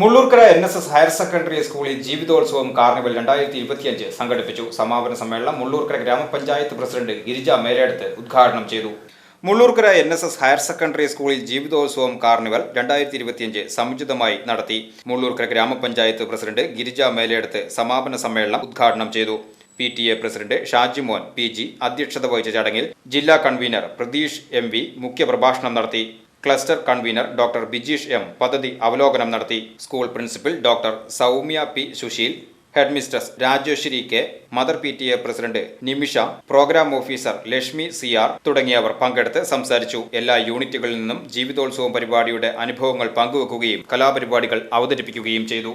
Mullurkara N S S higher secondary സ്കൂളിൽ ജീവിതോത്സവം carnival രണ്ടായിരത്തി ഇരുപത്തിയഞ്ച് സംഘടിപ്പിച്ചു. സമാപന സമ്മേളനം മുള്ളൂർക്കര ഗ്രാമപഞ്ചായത്ത് പ്രസിഡന്റ് ഗിരിജ മേലേടത്ത് ഉദ്ഘാടനം ചെയ്തു. Mullurkara N S S higher secondary സ്കൂളിൽ ജീവിതോത്സവം കാർണിവൽ രണ്ടായിരത്തി ഇരുപത്തിയഞ്ച് സമുചിതമായി നടത്തി. മുള്ളൂർക്കര ഗ്രാമപഞ്ചായത്ത് പ്രസിഡന്റ് ഗിരിജ മേലേടത്ത് സമാപന സമ്മേളനം ഉദ്ഘാടനം ചെയ്തു. P T A president Shajimon P G അധ്യക്ഷത വഹിച്ച ചടങ്ങിൽ ജില്ലാ കൺവീനർ പ്രതീഷ് എം വി മുഖ്യപ്രഭാഷണം നടത്തി. Cluster convener doctor Bijeesh M പദ്ധതി അവലോകനം നടത്തി. School principal doctor Soumya P Susheel headmistress Rajeswari K mother P T A president Nimisha programme officer Lakshmi C R തുടങ്ങിയവർ പങ്കെടുത്ത് സംസാരിച്ചു. എല്ലാ യൂണിറ്റുകളിൽ നിന്നും ജീവിതോത്സവം പരിപാടിയുടെ അനുഭവങ്ങൾ പങ്കുവെക്കുകയും കലാപരിപാടികൾ അവതരിപ്പിക്കുകയും ചെയ്തു.